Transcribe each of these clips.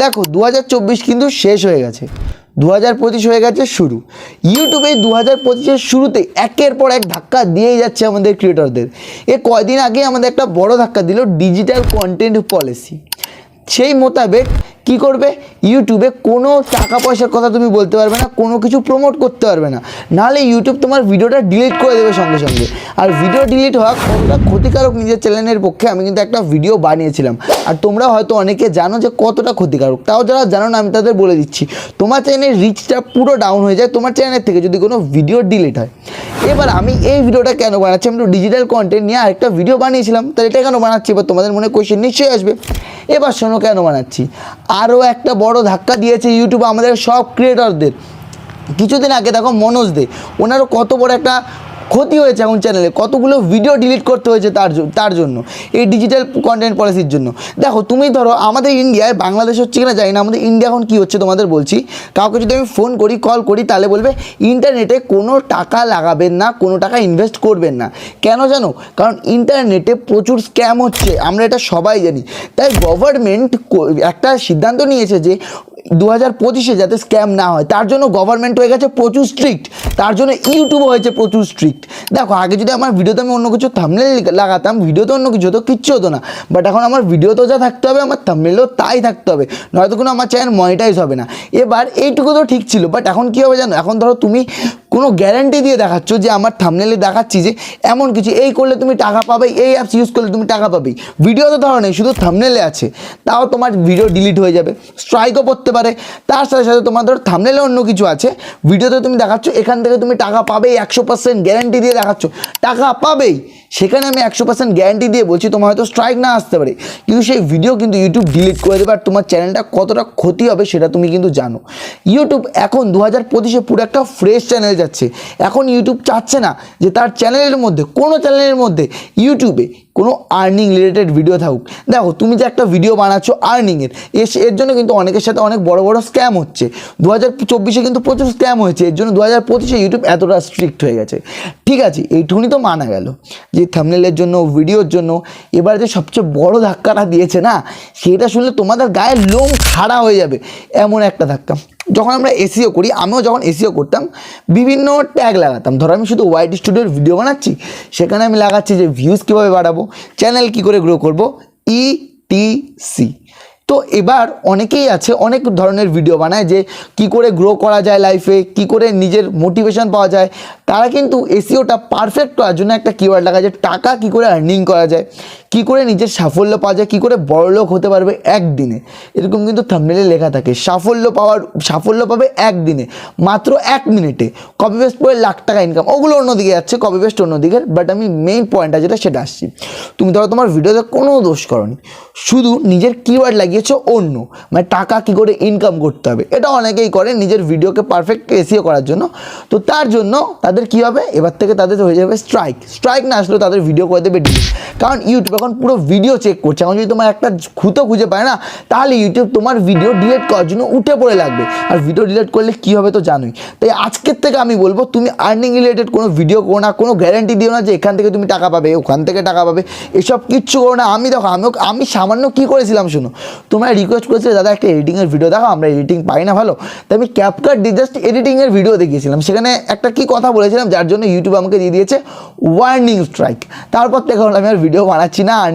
দেখো দু হাজার চব্বিশ কিন্তু শেষ হয়ে গেছে। দু হাজার পঁচিশ হয়ে গেছে শুরু। ইউটিউবে দু হাজার পঁচিশের শুরুতে একের পর এক ধাক্কা দিয়েই যাচ্ছে আমাদের ক্রিয়েটরদের এ কয়দিন আগে আমাদের একটা বড় ধাক্কা দিল ডিজিটাল কন্টেন্ট পলিসি সেই মোতাবেক কি করবে? ইউটিউবে কোনো টাকা পয়সার কথা তুমি বলতে পারবে না, কোনো কিছু প্রমোট করতে পারবে না। নাহলে ইউটিউব তোমার ভিডিওটা ডিলিট করে দেবে সঙ্গে সঙ্গে। আর ভিডিও ডিলিট হওয়া কতটা ক্ষতিকারক নিজের চ্যানেলের পক্ষে, আমি কিন্তু একটা ভিডিও বানিয়েছিলাম। আর তোমরা হয়তো অনেকে জানো যে কতটা ক্ষতিকারক। তাও যারা জানো না, আমি তাদের বলে দিচ্ছি। তোমার চ্যানেলের রিচটা পুরো ডাউন হয়ে যায় তোমার চ্যানেলের থেকে যদি কোনো ভিডিও ডিলিট হয়। এবার আমি এই ভিডিওটা কেন বানাচ্ছি? আমি তো ডিজিটাল কন্টেন্ট নিয়ে আরেকটা ভিডিও বানিয়েছিলাম। তাহলে এটা কেন বানাচ্ছি? এবার তোমাদের মনে কোয়েশ্চেন নিশ্চয়ই আসবে। এবার শোনো কেন বানাচ্ছি? আরও একটা বড় ধাক্কা দিয়েছে ইউটিউবে আমাদের সব ক্রিয়েটরদের কিছুদিন আগে দেখো মনোজ দে, ওনারও কত বড় একটা ক্ষতি হয়েছে এখন চ্যানেলে কতগুলো ভিডিও ডিলিট করতে হয়েছে তার তার জন্য। এই ডিজিটাল কন্টেন্ট পলিসির জন্য। দেখো, তুমি ধরো, আমাদের ইন্ডিয়ায় বাংলাদেশ হচ্ছে কিনা জানি না, আমাদের ইন্ডিয়া এখন কী হচ্ছে তোমাদের বলছি। কাউকে যদি আমি ফোন করি কল করি, তাহলে বলবে ইন্টারনেটে কোনো টাকা লাগাবেন না, কোনো টাকা ইনভেস্ট করবেন না। কেন জানো? কারণ ইন্টারনেটে প্রচুর স্ক্যাম হচ্ছে। আমরা এটা সবাই জানি। তাই গভর্নমেন্ট একটা সিদ্ধান্ত নিয়েছে যে দু হাজার পঁচিশে যাতে স্ক্যাম না হয়, তার জন্য গভর্নমেন্ট হয়ে গেছে প্রচুর স্ট্রিক্ট তার জন্য ইউটিউব হয়েছে প্রচুর স্ট্রিক্ট দেখো, আগে যদি আমার ভিডিওতে আমি অন্য কিছু থামলেল লাগাতাম ভিডিওতে অন্য কিছু হতো, কিচ্ছু হতো না। বাট এখন আমার ভিডিওতেও যা থাকতে হবে, আমার থামলেলও তাই থাকতে হবে। নয়তো কোনো আমার চ্যানেল মনিটাইজ হবে না। এবার এইটুকু তো ঠিক ছিল বাট এখন কী হবে জানো? এখন ধরো তুমি কোনো গ্যারান্টি দিয়ে দেখাচ্ছ যে আমার থামনেলে দেখাচ্ছি যে এমন কিছু, এই করলে তুমি টাকা পাবে এই অ্যাপস ইউজ করলে তুমি টাকা পাবে ভিডিও তো ধরো নেই, শুধু থামনেলে আছে। তাও তোমার ভিডিও ডিলিট হয়ে যাবে স্ট্রাইকও পড়তে পারে। তার সাথে সাথে তোমার ধরো থামনেলে অন্য কিছু আছে। ভিডিওতে তুমি দেখাচ্ছ, এখান থেকে তুমি টাকা পাবেই, একশো পার্সেন্ট গ্যারান্টি দিয়ে দেখাচ্ছ। টাকা পাবেই। সেখানে আমি একশো পার্সেন্ট গ্যারান্টি দিয়ে বলছি তোমার হয়তো স্ট্রাইক না আসতে পারে। কিন্তু সেই ভিডিও কিন্তু ইউটিউব ডিলিট করে দেবে আর তোমার চ্যানেলটা কতটা ক্ষতি হবে সেটা তুমি কিন্তু জানো। ইউটিউব এখন দু হাজার পঁচিশে পুরো একটা ফ্রেশ চ্যানেল যাচ্ছে। এখন ইউটিউব চাচ্ছে না যে তার চ্যানেলের মধ্যে, কোনো চ্যানেলের মধ্যে ইউটিউবে কোনো আর্নিং রিলেটেড ভিডিও থাকুক। দেখো, তুমি যে একটা ভিডিও বানাচ্ছ আর্নিংয়ের এর এর জন্য কিন্তু অনেকের সাথে অনেক বড় বড় স্ক্যাম হচ্ছে। দু হাজার চব্বিশে কিন্তু প্রচুর স্ক্যাম হয়েছে, এর জন্য দু হাজার পঁচিশে ইউটিউব এতটা স্ট্রিক্ট হয়ে গেছে। ঠিক আছে, এইটুকুনি তো মানা গেল। যে থামনেলের জন্য ভিডিওর জন্য, এবার যে সবচেয়ে বড় ধাক্কাটা দিয়েছে না, সেটা শুনলে তোমাদের গায়ের লোম খাড়া হয়ে যাবে। এমন একটা ধাক্কা। যখন আমরা এসিও করি, আমিও যখন এসিও করতাম, বিভিন্ন ট্যাগ লাগাতাম। ধরো আমি শুধু ওয়াইড স্টুডিওর ভিডিও বানাচ্ছি, সেখানে আমি লাগাচ্ছি যে ভিউজ কীভাবে বাড়াবো চ্যানেল কী করে গ্রো করব ই টি সি তো এবার অনেকেই আছে, অনেক ধরনের ভিডিও বানায় যে কি করে গ্রো করা যায় লাইফে কি করে নিজের মোটিভেশন পাওয়া যায়। তারা কিন্তু এসিওটা পারফেক্ট করার জন্য একটা কিওয়ার্ড লাগায় যে টাকা কি করে আর্নিং করা যায়, কি করে নিজের সাফল্য পাওয়া যায়, কী করে বড়লোক হতে পারবে একদিনে। এরকম কিন্তু থাম্বনেলে লেখা থাকে, সাফল্য পাওয়ার, সাফল্য পাবে একদিনে, মাত্র এক মিনিটে কপি পেস্ট করে লাখ টাকা ইনকাম ওগুলো অন্যদিকে যাচ্ছে কপি পেস্ট অন্যদিকে বাট আমি মেইন পয়েন্টটা যেটা সেটা আসছি। তুমি ধরো তোমার ভিডিওতে কোনো দোষ করনি, শুধু নিজের কিওয়ার্ড লাগিয়েছো অন্য। মানে টাকা কি করে ইনকাম করতে হবে? এটা অনেকেই করে, নিজের ভিডিওকে পারফেক্ট এসিও করার জন্য। তো তার জন্য তাদের কি হবে? এবার থেকে তাদের হয়ে যাবে স্ট্রাইক স্ট্রাইক না আসলেও তাদের ভিডিও করে দেবে ডিলিট কারণ ইউটিউব এখন পুরো ভিডিও চেক করছে। এখন যদি তোমার একটা খুঁতো খুঁজে পায় না, তাহলে ইউটিউব তোমার ভিডিও ডিলিট করার জন্য উঠে পড়ে লাগবে। আর ভিডিও ডিলিট করলে কী হবে তো জানোই। তাই আজকের থেকে আমি বলব, তুমি আর্নিং রিলেটেড কোনো ভিডিও করো না, কোনো গ্যারান্টি দিও না যে এখান থেকে তুমি টাকা পাবে, ওখান থেকে টাকা পাবে। এসব কিচ্ছু করো না। আমি দেখো আমি আমি সামান্য কী করেছিলাম শোনো? তোমরা রিকোয়েস্ট করেছিলে, দাদা, একটা এডিটিংয়ের ভিডিও দেখো আমরা এডিটিং পাই না ভালো। তাই আমি ক্যাপকাট দিয়ে জাস্ট এডিটিংয়ের ভিডিও দেখিয়েছিলাম। সেখানে একটা কি কথা বলেছিলাম, যার জন্য ইউটিউব আমাকে দিয়ে দিয়েছে ওয়ার্নিং স্ট্রাইক তারপর থেকে আমি আর ভিডিও বানাচ্ছি না, আর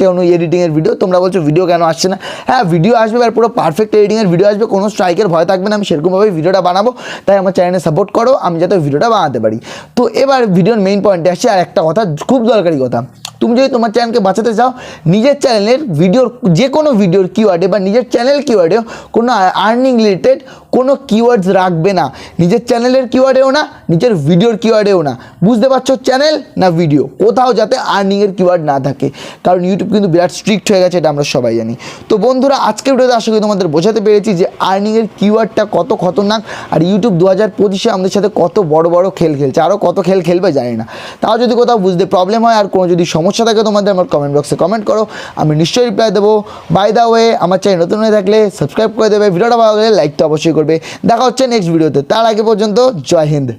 কোনো এডিটিংয়ের ভিডিও তোমরা বলছো ভিডিও কেন আসছে না? হ্যাঁ ভিডিও আসবে আর পুরো পারফেক্ট এডিটিংয়ের ভিডিও আসবে, কোনো স্ট্রাইকের ভয় থাকবে না, আমি সেরকমভাবেই ভিডিওটা বানাবো। তাই আমার চ্যানেলে সাপোর্ট করো, আমি যাতে ভিডিওটা বানাতে পারি। তো এবার ভিডিওর মেইন পয়েন্টে আসছে আর একটা কথা, খুব দরকারি কথা। তুমি যদি তোমার চ্যানেলকে বাঁচাতে চাও, নিজের চ্যানেলের ভিডিওর যে কোনো ভিডিওর কিওয়ার্ডে বা নিজের চ্যানেল কিওয়ার্ডেও কোনো আর্নিং রিলেটেড কোনো কিওয়ার্ডস রাখবে না। নিজের চ্যানেলের কিওয়ার্ডেও না, নিজের ভিডিওর কিওয়ার্ডেও না। বুঝতে পারছ চ্যানেল না ভিডিও কোথাও যাতে আর্নিংয়ের কিওয়ার্ড না থাকে। কারণ ইউটিউব কিন্তু বিরাট স্ট্রিক্ট হয়ে গেছে, এটা আমরা সবাই জানি। তো বন্ধুরা, আজকের ভিডিওতে আশা করি তোমাদের বোঝাতে পেরেছি যে আর্নিংয়ের কিওয়ার্ডটা কত খতরনাক আর ইউটিউব দু হাজার পঁচিশে আমাদের সাথে কত বড় বড় খেল খেলছে। আরও কত খেল খেলবে জানি না। তাও যদি কোথাও বুঝতে প্রবলেম হয় আর কোনো যদি সমস্যা থাকে তোমাদের, আমার কমেন্ট বক্সে কমেন্ট করো। আমি নিশ্চয়ই রিপ্লাই দেবো। বাই দা ওয়ে আমার চ্যানেল নতুন হয়ে থাকলে সাবস্ক্রাইব করে দেবে। ভিডিওটা ভালো লাগলে লাইক তো অবশ্যই করবে। দেখা হচ্ছে নেক্সট ভিডিওতে তার আগে পর্যন্ত জয় হিন্দ।